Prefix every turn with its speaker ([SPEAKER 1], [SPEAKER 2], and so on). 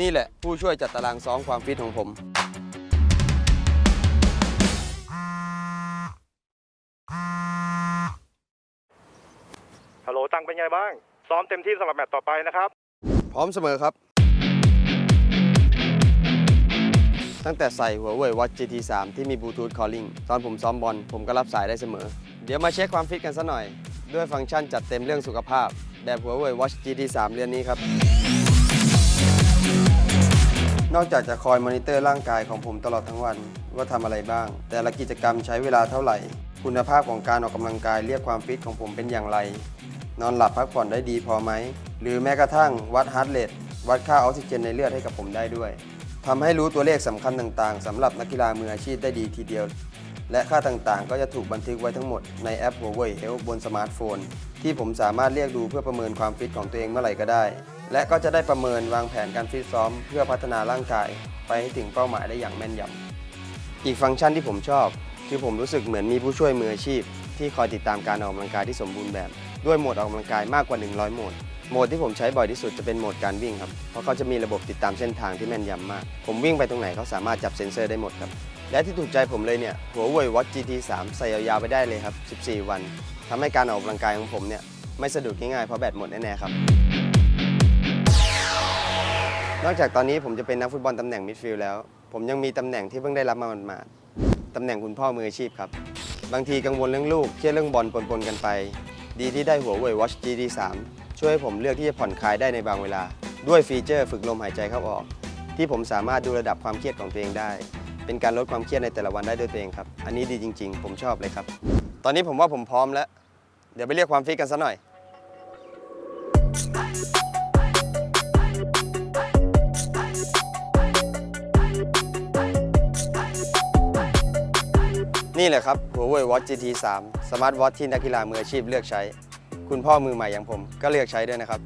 [SPEAKER 1] นี่แหละผู้ช่วยจัดตารางซ้อมความฟิตของผม
[SPEAKER 2] ฮัลโหลตังเป็นไงบ้าง ซ้อมเต็มที่สำหรับแมตต์ต่อไปนะครับ
[SPEAKER 1] พร้อมเสมอครับ ตั้งแต่ใส่หัวเว่ย Watch GT 3 ที่มีบลูทูธ Calling ตอนผมซ้อมบอลผมก็รับสายได้เสมอ เดี๋ยวมาเช็คความฟิตกันสัหน่อย ด้วยฟังก์ชันจัดเต็มเรื่องสุขภาพ แบบหัวเว่ย Watch GT 3 เรือนนี้ครับ นอกจากจะคอยมอนิเตอร์ร่างกายของผมตลอดทั้งวัน ว่าทำอะไรบ้าง แต่ละกิจกรรมใช้เวลาเท่าไหร่ คุณภาพของการออกกำลังกายเรียกความฟิตของผมเป็นอย่างไร นอนหลับพักผ่อนได้ดีพอไหม หรือแม้กระทั่งวัดฮาร์ดเรทวัดค่าออกซิเจนในเลือดให้กับผมได้ด้วยทำให้รู้ตัวเลขสำคัญต่างๆสำหรับนักกีฬามืออาชีพได้ดีทีเดียว และค่าต่างๆ ก็จะถูกบันทึกไว้ทั้งหมดในแอป Huawei Health บนสมาร์ทโฟน ที่ผมสามารถเรียกดูเพื่อประเมินความฟิตของตัวเองเมื่อไหร่ก็ได้ และก็จะได้ประเมินวางแผนการฟิตซ้อม เพื่อพัฒนาร่างกายไปให้ถึงเป้าหมายได้อย่างแม่นยำ อีกฟังก์ชันที่ผมชอบ คือผมรู้สึกเหมือนมีผู้ช่วยมืออาชีพ ที่คอยติดตามการออกกำลังกายที่สมบูรณ์แบบ ด้วยโหมดออกกำลังกายมากกว่า 100 โหมด โหมดที่ผมใช้บ่อยที่สุดจะเป็นโหมดการวิ่งครับ เพราะเขาจะมีระบบติดตามเส้นทางที่แม่นยำมาก ผมวิ่งไปตรงไหนเขาสามารถจับเซ็นเซอร์ได้หมดครับ และที่ถูกใจผมเลยเนี่ยหัวเว่ย Watch GT 3 ใส่ยาวๆไปได้เลยครับ 14 วันทำให้การออกกำลังกายของผมเนี่ยไม่สะดุดง่ายๆเพราะแบตหมดแน่ๆครับ นอกจากตอนนี้ผมจะเป็นนักฟุตบอลตำแหน่งมิดฟิลด์แล้ว ผมยังมีตำแหน่งที่เพิ่งได้รับมาหมาดๆตำแหน่งคุณพ่อมืออาชีพครับ บางทีกังวลเรื่องลูกเครียดเรื่องบอลปนๆกันไป ดีที่ได้หัวเว่ย Watch GT 3ช่วยให้ผมเลือกที่จะผ่อนคลายได้ในบางเวลา ด้วยฟีเจอร์ฝึกลมหายใจเข้าออก ที่ผมสามารถดูระดับความเครียดของตัวเองได้ เป็นการลดความเครียดในแต่ละวันได้ด้วยตัวเองครับ อันนี้ดีจริง ๆ ผมชอบเลยครับ ตอนนี้ผมว่าผมพร้อมแล้ว เดี๋ยวไปเรียกความฟิตกันซะหน่อย นี่แหละครับ Huawei Watch GT 3สมาร์ทวอทที่นักกีฬามืออาชีพเลือกใช้ คุณพ่อมือใหม่อย่างผมก็เลือกใช้ด้วยนะครับ